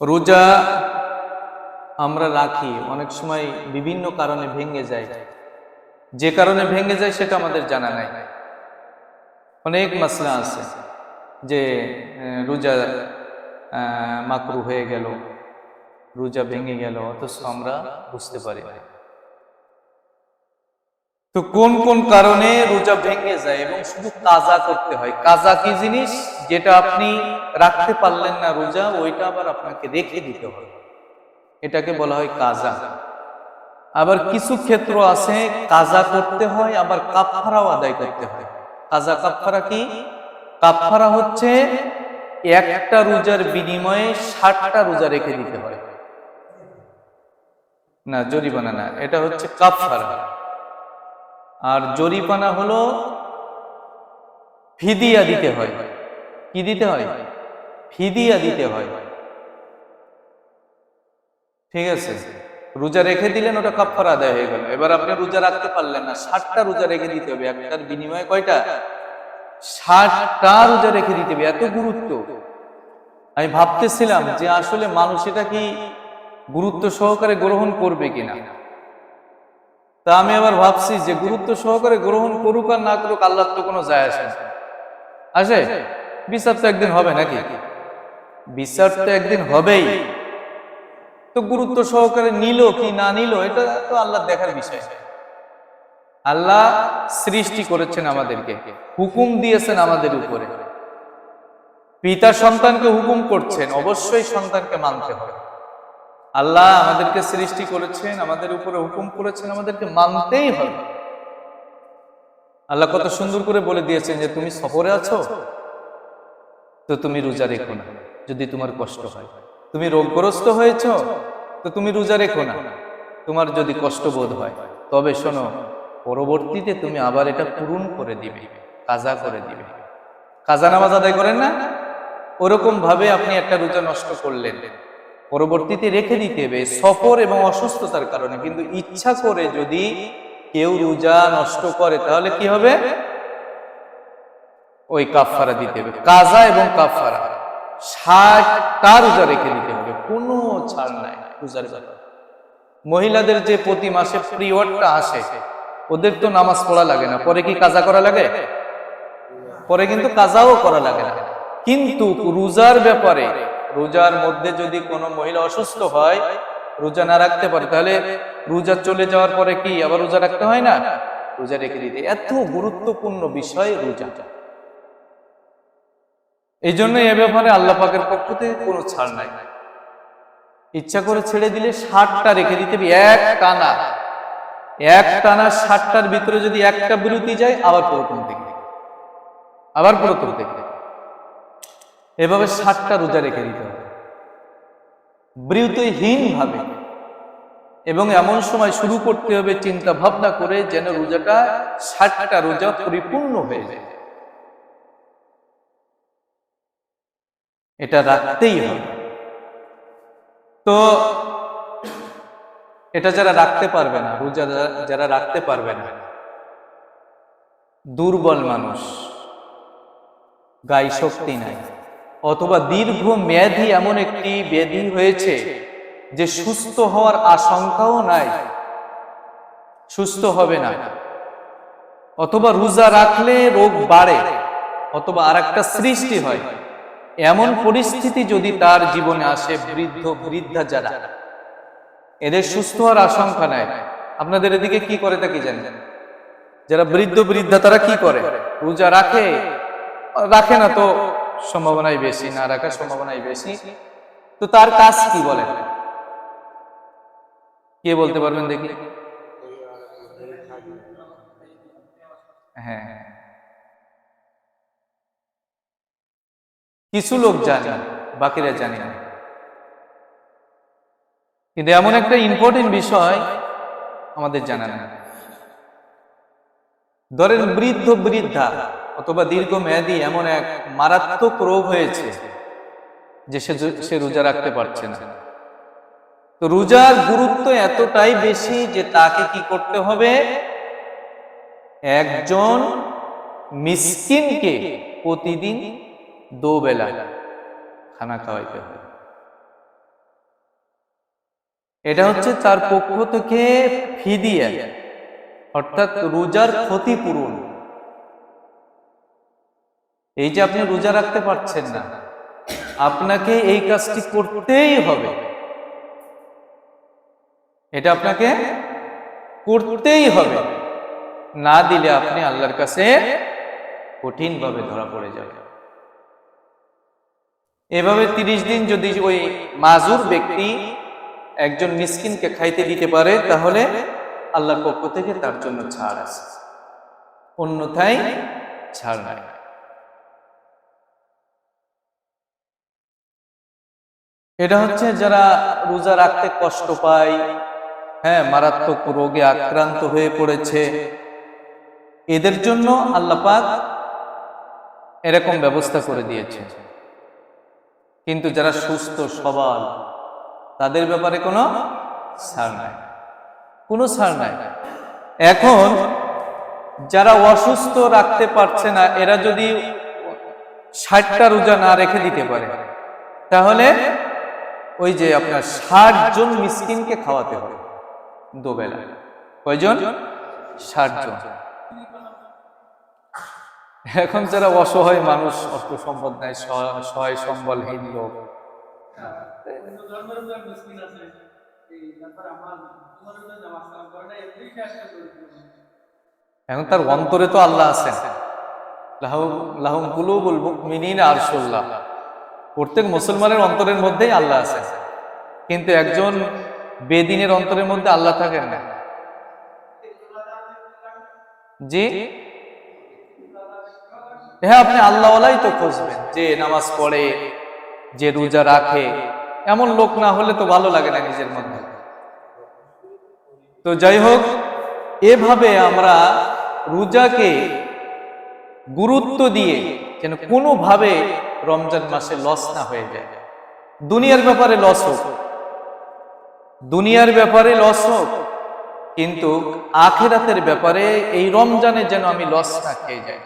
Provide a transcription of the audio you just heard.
রোজা আমরা রাখি, অনেক সময় বিভিন্ন কারণে ভেঙে যায়। যে কারণে ভেঙে যায় সেটা আমাদের জানা নাই। অনেক মাসলা আছে যে রোজা মাকরু হয়ে গেল, রোজা ভেঙে গেল, অথচ আমরা বুঝতে পারি না তো কোন কোন কারণে রোজা ভেঙে যায় এবং শুধু কাজা করতে হয়? কাজা কি জিনিস যেটা আপনি রাখতে পারলেন না রোজা, ওইটা আবার আপনাকে রেখে দিতে হবে। এটাকে বলা হয় কাজা। আবার কিছু ক্ষেত্র আছে, কাজা করতে হয়, আবার কাফারাও আদায় করতে হয়। কাজা কাফারা কি? কাফারা হচ্ছে একটা রোজার বিনিময়ে ষাটটা রোজা রেখে দিতে হয়। না, জরিমানা না, এটা হচ্ছে কাফারা আর জরিপানা হলো ফিদিয়া দিতে হয়। কি দিতে হয়? ফিদিয়া দিতে হয়। ঠিক আছে। রোজা রেখে দিলেন, ওটা কাফার আদায় হয়ে গেল। এবার আপনি রোজা রাখতে পারলেন না। ষাটটা রোজা রেখে দিতে হবে। একটার বিনিময়ে কয়টা? ষাটটা রোজা রেখে দিতে হবে। এত গুরুত্ব। আমি ভাবতেছিলাম যে আসলে মানুষ এটা কি গুরুত্ব সহকারে গ্রহণ করবে কিনা। তা আমি আবার ভাবছি যে গুরুত্ব সহকারে গ্রহণ করুক আর না করুক আল্লাহ তো কোনো যায় আসে আসে? বিচার তো একদিন হবে নাকি? বিচার তো একদিন হবেই। তো গুরুত্ব সহকারে নিল কি না নিল, এটা তো আল্লাহ দেখার বিষয়। আল্লাহ সৃষ্টি করেছেন আমাদেরকে, হুকুম দিয়েছেন আমাদের উপরে। পিতা সন্তানকে হুকুম করছেন, অবশ্যই সন্তানকে মানতে হবে। আল্লাহ আমাদেরকে সৃষ্টি করেছেন, আমাদের উপরে হুকুম করেছেন, আমাদেরকে মানতেই হবে। আল্লাহ কত সুন্দর করে বলে দিয়েছেন যে, তুমি সফরে আছো? তো তুমি রোজা রেখো না, যদি তোমার কষ্ট হয়। তুমি রোগগ্রস্ত হয়েছ? তো তুমি রোজা রেখো না। তোমার যদি কষ্ট বোধ হয়, তবে শোনো, পরবর্তীতে তুমি আবার এটা পূরণ করে দিবে, কাজা করে দিবে। কাজা নামাজ আদায় করেন না? ওরকম ভাবে আপনি একটা রোজা নষ্ট করলেন। পরবর্তীতে রেখে দিতে হবে। সফর এবং অসুস্থতার কারণে। কিন্তু ইচ্ছা করে যদি কেউ রোজা নষ্ট করে, তাহলে কি হবে? ওই কাফারা দিতে হবে। কাজা এবং কাফারা ষাটটা রোজা রেখে দিতে হবে। কোনো ছাড় নাই রোজার মহিলাদের যে প্রতি মাসে পিরিয়ডটা আসে, ওদের তো নামাজ পড়া লাগে না। পরে কি কাজা করা লাগে? পরে কিন্তু কাজাও করা লাগে না। কিন্তু রোজার ব্যাপারে রোজার মধ্যে যদি কোনো মহিলা অসুস্থ হয়, রোজা না রাখতে পারে, তাহলে রোজা চলে যাওয়ার পরে কি, আবার রোজা রাখতে হয় না? রোজা রেখে দিতে। এত গুরুত্বপূর্ণ বিষয় রোজা। এই জন্য এ ব্যাপারে আল্লাহ পাকের পক্ষ থেকে কোনো ছাড় নাই। ইচ্ছা করে ছেড়ে দিলে ষাটটা রেখে দিতে এক টানা। এক টানা ষাটটার ভিতরে যদি একটা বিরতি যায়, আবার প্রথম থেকে আবার প্রথম থেকে এভাবে ষাটটা রোজা রেখে দিতে হবে। ভাবে এবং এমন সময় শুরু করতে হবে চিন্তা ভাবনা করে যেন রোজাটা ষাটটা রোজা পরিপূর্ণ হয়ে যায়। এটা রাখতেই হবে। তো এটা যারা রাখতে পারবে না, রোজা যারা রাখতে পারবে না, দুর্বল মানুষ, গায়ে শক্তি নাই। অথবা দীর্ঘ মেয়াদি এমন একটি ব্যাধি হয়েছে যে সুস্থ হওয়ার আশঙ্কাও নাই। সুস্থ হবে না। অথবা রোজা রাখলে রোগ বাড়ে অথবা আর একটা সৃষ্টি হয়। এমন পরিস্থিতি যদি তার জীবনে আসে বৃদ্ধ বৃদ্ধা যারা এদের সুস্থ হওয়ার আশঙ্কা নাই। আপনাদের এদিকে কি করে তা কি জানেন? যারা বৃদ্ধ বৃদ্ধা তারা কি করে? রোজা রাখে? রাখে না তো সম্ভাবনাই বেশি, না রাখার সম্ভাবনাই বেশি। তো তার কাজ কি বলে? কে বলতে পারবেন দেখি? হ্যাঁ হ্যাঁ। কিছু লোক জানে, বাকিরা জানে না। কিন্তু এমন একটা ইম্পর্টেন্ট বিষয় আমাদের জানা নেই। ধরেন বৃদ্ধ, বৃদ্ধা অথবা দীর্ঘমেয়াদী এমন এক মারাত্মক রোগ হয়েছে যে সে সে রোজা রাখতে পারছে না। তো রোজার গুরুত্ব এতটাই বেশি যে তাকে কি করতে হবে? একজন মিসকিনকে প্রতিদিন দো বেলা খানা খাওয়াইতে হবে। এটা হচ্ছে তার পক্ষ থেকে ফিদিয়া, অর্থাৎ রোজার ক্ষতিপূরণ। এই যে আপনি রোজা রাখতে পারছেন না, আপনাকে এই কাজটি করতেই হবে। এটা আপনাকে করতেই হবে। না দিলে আপনি আল্লাহর কাছে কঠিন ভাবে ধরা পড়ে যাবে এভাবে তিরিশ দিন যদি ওই মাজুর ব্যক্তি একজন মিসকিনকে খাইতে দিতে পারে, তাহলে আল্লাহর পক্ষ থেকে তার জন্য ছাড় আছে। অন্যথায় ছাড় নাই। এটা হচ্ছে যারা রোজা রাখতে কষ্ট পায় হ্যাঁ মারাত্মক রোগে আক্রান্ত হয়ে পড়েছে, এদের জন্য আল্লাপাক এরকম ব্যবস্থা করে দিয়েছে। কিন্তু যারা সুস্থ, সবল, তাদের ব্যাপারে কোনো ছাড় নাই। কোনো ছাড় নাই। এখন যারা অসুস্থ রাখতে পারছে না, এরা যদি ষাটটা রোজা না রেখে দিতে পারে, তাহলে ওই যে আপনার ষাট জন মিসকিনকে খাওয়াতে হবে দুবেলা। কয়জন? ষাট জন। এখন যারা অসহায় মানুষ অর্থ সম্পদ নাই সহায়- সম্বলহীন লোক। এখন তার অন্তরে তো আল্লাহ আছেন। লাহু- লাহুম কুলুবুল মুমিনিনা আরশুল্লাহ। প্রত্যেক মুসলমানের অন্তরের মধ্যেই আল্লাহ আছে। কিন্তু একজন বেদিনের অন্তরের মধ্যে আল্লাহ থাকেন না। জি? হ্যাঁ আপনি আল্লাহওয়ালাই তো খুঁজবেন। যে নামাজ পড়ে, যে রোজা রাখে, এমন লোক না হলে তো ভালো লাগে না নিজের মধ্যে। তো যাই হোক, এভাবে আমরা রোজাকে গুরুত্ব দিয়ে যেন কোনোভাবে রমজান মাসে লস না হয়ে যায়। দুনিয়ার ব্যাপারে লস হোক। দুনিয়ার ব্যাপারে লস হোক। কিন্তু আখেরাতের ব্যাপারে এই রমজানে যেন আমি লস না খেয়ে যাই।